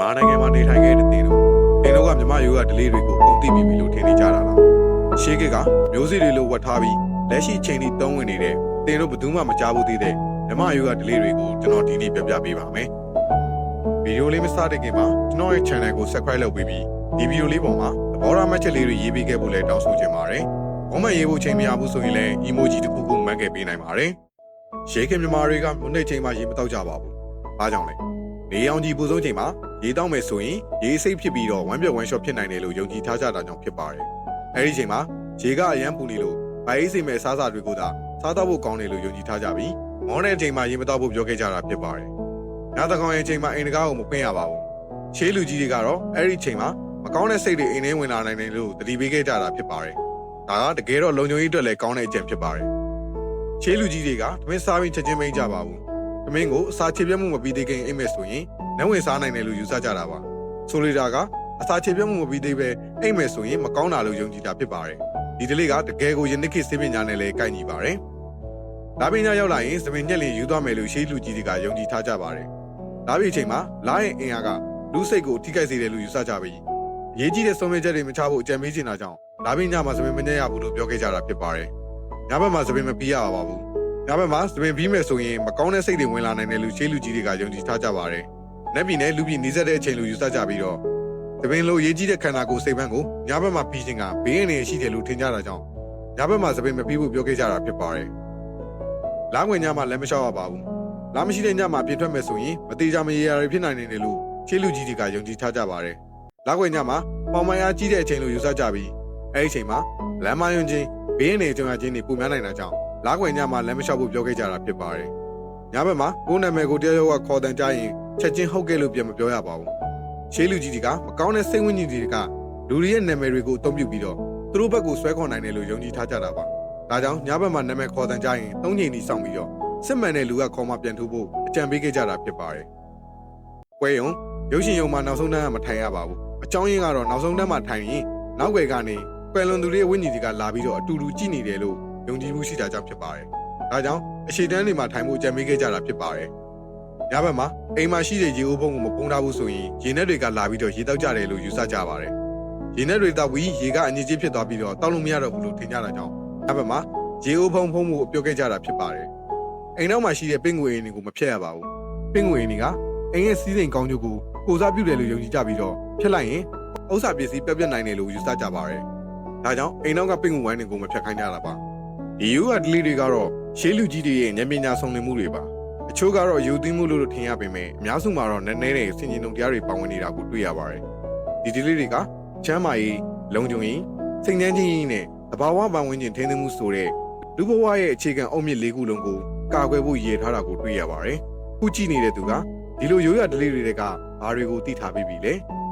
မာနိုင်ငံမှာနေထိုင်ခဲ့တဲ့တင်တို့တင်တို့ကမြမရိုးကဒလေးတွေကိုကုန်သိပြီးပြီလို့ထင်နေကြတာလားရှေးကကမျိုးစေ့တွေလိုဝတ်ထားပြီးလက်ရှိချိန်ထိသုံးဝင်နေတဲ့တင်တို့ဘယ်သူမှမကြားဘူးသေးတဲ့မြမရိုးကဒလေးတွေကိုကျွန်တော်ဒီနေ့ပြပြပေးပါမယ်ဗီဒီယိုလေးမစတဲ့ခင်မှာကျွန်တော်ရဲ့ channel ကို subscribe လုပ်ပြီးပြီးဒီဗီဒီယိုလေးပေါ်မှာသဘောထားမှတ်ချက်လေးတွေရေးပေးခဲ့ဖို့လည်းတောင်းဆိုချင်ပါတယ်။ဘုံမရေးဖို့ချိန်မရဘူးဆိုရင်လည်း emoji တစ်ခုခုမှတ်ခဲ့ပေးနိုင်ပါတယ်။ရှေးခင်မြမတွေကမနေ့ချိန်မှာရေမတောက်ကြပါဘူး။ဘာကြောင့်လဲ။နေအောင်ကြီးပူဆုံးချိန်မှာ ရေတောက်မယ်ဆိုရင်ရေစိတ်ဖြစ်ပြီးတော့ဝမ်းပြက်ဝမ်းလျှော့ဖြစ်နိုင်တယ်လို့ယုံကြည်ထားကြတာကြောင့်ဖြစ်ပါတယ်။အဲဒီချိန်မှာရေကအရန်ပူနေလို့ဗိုင်းစိတ်မဲ့စားစာတွေကိုသာစားတော့ဖို့ကောင်းတယ်လို့ယုံကြည်ထားကြပြီးမောတဲ့အချိန်မှာရေမတောက်ဖို့ပြောခဲ့ကြတာဖြစ်ပါတယ်။ညတကောင်ရဲ့အချိန်မှာအိမ်တကားကိုမဖွင့်ရပါဘူး။ရှေးလူကြီးတွေကတော့အဲ့ဒီချိန်မှာမကောင်းတဲ့စိတ်တွေအိမ်ထဲဝင်လာနိုင်တယ်လို့သတိပေးခဲ့ကြတာဖြစ်ပါတယ်။ဒါကတကယ်တော့လုံခြုံရေးအတွက်လည်းကောင်းတဲ့အကြံဖြစ်ပါတယ်။ရှေးလူကြီးတွေကသမင်းစားပြီးချက်ချင်းမိတ်ကြပါဘူး။သမင်းကိုအစာချေပြတ်မှုမပြီးသေးခင်အိမ်မဲ့ဆိုရင် နန်းဝင်စားနိုင်တယ်လို့ယူဆကြတာပါ။ဆိုလိုတာကအစာချေပြတ်မှုမပြီးသေးပဲအိမ်မဲ့ဆိုရင်မကောင်းတာလို့ယုံကြည်တာဖြစ်ပါတယ်။ဒီဒလေးကတကယ်ကိုယနေ့ခေတ်စေပညာနဲ့လည်းကိုက်ညီပါတယ်။ဒါပညာရောက်လာရင်သမင်းညက်လင်ယူသွားမယ်လို့ရှေးလူကြီးတွေကယုံကြည်ထားကြပါတယ်။ဒါပေအချိန်မှာလာရင်အင်အားကလူစိတ်ကိုထိခိုက်စေတယ်လို့ယူဆကြပြီးအရေးကြီးတဲ့ဆုံးဖြတ်ချက်တွေမချဖို့အကြံပေးချင်တာကြောင့်ဒါပညာမှာသမင်းမညက်ရဘူးလို့ပြောခဲ့ကြတာဖြစ်ပါတယ်။ညဘက်မှာသမင်းမပြီးရပါဘူး။ညဘက်မှာသမင်းပြီးမယ်ဆိုရင်မကောင်းတဲ့စိတ်တွေဝင်လာနိုင်တယ်လို့ရှေးလူကြီးတွေကယုံကြည်ထားကြပါတယ်။ နက်ပြည်နဲ့လူပြည်နေဆက်တဲ့အချိန်လို့ယူဆကြပြီးတော့သမင်းလိုရေးကြီးတဲ့ခန္ဓာကိုယ်စိတ်ပန်းကိုညဘက်မှာပြီးခြင်းကဘေးအနေရှိတယ်လို့ထင်ကြတာကြောင့်ညဘက်မှာသမင်းမပြီးဖို့ပြောခဲ့ကြတာဖြစ်ပါတယ်။လာငွေညမှာလည်းမလျှောက်ရပါဘူး။လာမရှိတဲ့ညမှာပြင်ထွက်မယ်ဆိုရင်မသေးကြမရေရာတွေဖြစ်နိုင်နေတယ်လို့ရှေးလူကြီးတွေကယုံကြည်ထားကြပါတယ်။လာငွေညမှာပေါင်မယားကြီးတဲ့အချိန်လို့ယူဆကြပြီးအဲဒီအချိန်မှာလမ်းမယွန်းချင်းဘေးအနေကြုံရခြင်းတွေပုံများနိုင်တာကြောင့်လာခွေညမှာလည်းမလျှောက်ဖို့ပြောခဲ့ကြတာဖြစ်ပါတယ်။ညဘက်မှာကိုယ်နာမည်ကိုတရားရောကခေါ်တန်ကြရင် ချက်ချင်းဟုတ်ကဲ့လို့ပြန်မပြောရပါဘူး။ရှေးလူကြီးတွေကမကောင်းတဲ့စိတ်ဝိညာဉ်တွေကလူတွေရဲ့နာမည်တွေကိုအသုံးပြုပြီးတော့သူတို့ဘက်ကိုဆွဲခေါ်နိုင်တယ်လို့ယုံကြည်ထားကြတာပါ။ဒါကြောင့်ညဘက်မှာနာမည်ခေါ်တန်ကြရင်သုံးချိန်ထိစောင့်ပြီးတော့စစ်မှန်တဲ့လူကခေါ်မှပြန်ထုတ်ဖို့အကြံပေးခဲ့ကြတာဖြစ်ပါတယ်။ပွဲရုံရုပ်ရှင်ရုံမှာနောက်ဆုံးတန်းကမထိုင်ရပါဘူး။အကြောင်းရင်းကတော့နောက်ဆုံးတန်းမှာထိုင်ရင်နောက်ွယ်ကနေကွယ်လွန်သူတွေရဲ့ဝိညာဉ်တွေကလာပြီးတော့အတူတူကြည်နေတယ်လို့ယုံကြည်မှုရှိတာကြောင့်ဖြစ်ပါတယ်။ဒါကြောင့်အရှိတန်းတွေမှာထိုင်ဖို့ကြံပေးခဲ့ကြတာဖြစ်ပါတယ်။ညဘက်မှာ အိမ်မှာရှိတဲ့ရေအိုးဖုံးကိုမပုံထားဘူးဆိုရင်ရေနက်တွေကလာပြီးတော့ရေတောက်ကြတယ်လို့ယူဆကြပါတယ်။ရေနက်တွေတောက်ပြီးရေကအညစ်အကြေးဖြစ်သွားပြီးတော့တောက်လို့မရတော့ဘူးလို့ထင်ကြတာကြောင့်ညဘက်မှာရေအိုးဖုံးဖုံးမှုကိုပြောခဲ့ကြတာဖြစ်ပါတယ်။အိမ်နောက်မှာရှိတဲ့ပင့်ငွေအိမ်တွေကိုမဖျက်ရပါဘူး။ပင့်ငွေအိမ်တွေကအိမ်ရဲ့စီးစိမ်ကောင်းကျိုးကိုကိုစားပြုတယ်လို့ယုံကြည်ကြပြီးတော့ဖျက်လိုက်ရင်ဥစ္စာပစ္စည်းပြတ်ပြတ်နိုင်တယ်လို့ယူဆကြပါတယ်။ဒါကြောင့်အိမ်နောက်ကပင့်ငွေဝိုင်းတွေကိုမဖျက်ခိုင်းကြတာပါ။ဒီယူကဒလီတွေကတော့ရှေးလူကြီးတွေရဲ့ဉာဏ်ပညာဆုံးလင်မှုတွေပါ။ အချို့ကတော့ယူသိမှုလို့လို့ထင်ရပေမဲ့အများစုမှာတော့နည်းနည်းတဲ့ဆင်ခြင်တုံတရားတွေပါဝင်နေတာကိုတွေ့ရပါတယ်။ဒီဒလီတွေကချမ်းမာရေးလုံခြုံရေးစိတ်နှမ်းခြင်းနဲ့သဘာဝပတ်ဝန်းကျင်ထိန်းသိမ်းမှုဆိုတဲ့လူဘဝရဲ့အခြေခံအုတ်မြစ်လေးခုလုံးကိုကာကွယ်ဖို့ရည်ထားတာကိုတွေ့ရပါတယ်။ခုကြည့်နေတဲ့သူကဒီလိုရိုးရဒလီတွေကဘာတွေကိုသိထားပြီးပြီလဲ။